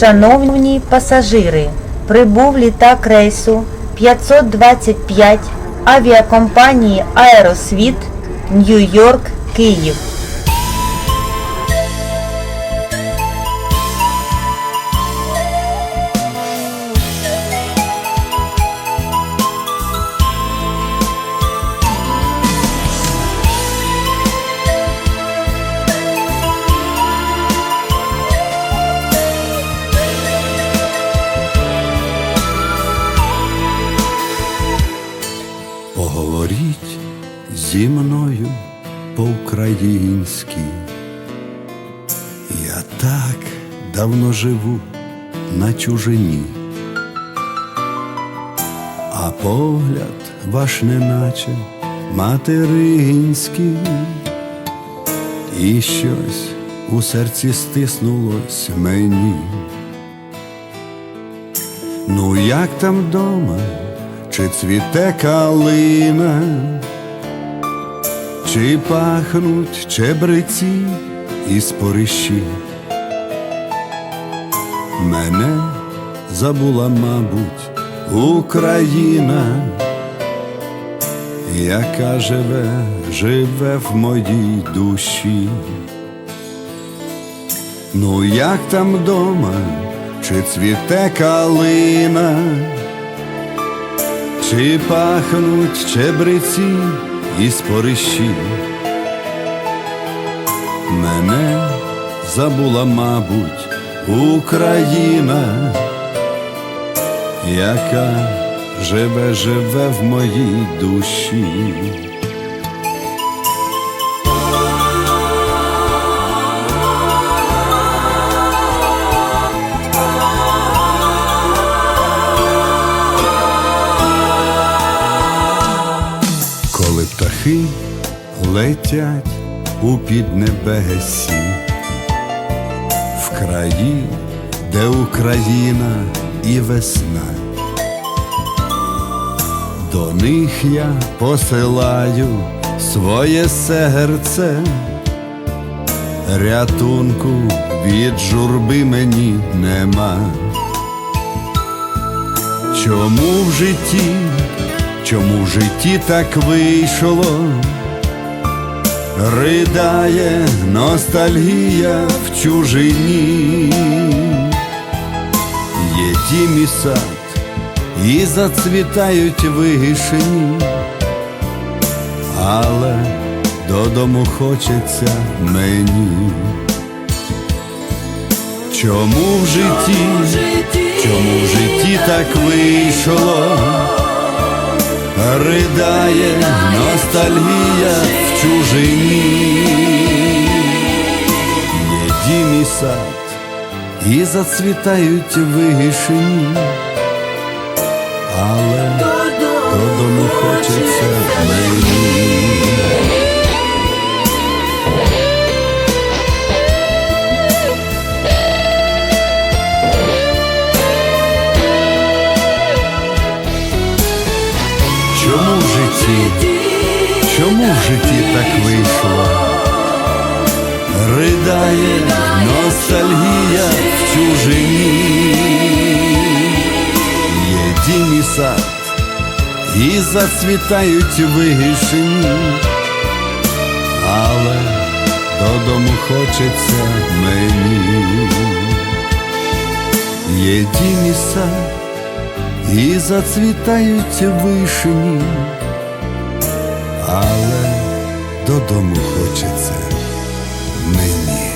Шановні пасажири, прибув літак рейсу 525 авіакомпанії Аеросвіт Нью-Йорк, Київ. Зі мною по-українськи. Я так давно живу на чужині, а погляд ваш неначе материнський, і щось у серці стиснулось мені. Ну як там дома, чи цвіте калина, чи пахнуть чебреці і спорищі? Мене забула, мабуть, Україна, яка живе, живе в моїй душі. Ну як там дома, чи цвіте калина, чи пахнуть чебреці і спорищі? Мене забула, мабуть, Україна, яка живе, живе в моїй душі. Птахи летять у піднебесі, в краї, де Україна і весна, до них я посилаю своє серце, рятунку від журби мені нема. Чому в житті, чому в житті так вийшло? Ридає ностальгія в чужині, є дім і сад, і зацвітають вишені, але додому хочеться мені. Чому в житті, чому в житті так вийшло? Ридає ностальгія в чужині, є і сад, і зацвітають вигішені, але додому хочеться мені. Житті, чому в житті так вийшло? Ридає ностальгія в чужині, є дім і сад, і зацвітають вишені, але додому хочеться мені, є дім сад. І зацвітають вишені, але додому хочеться мені.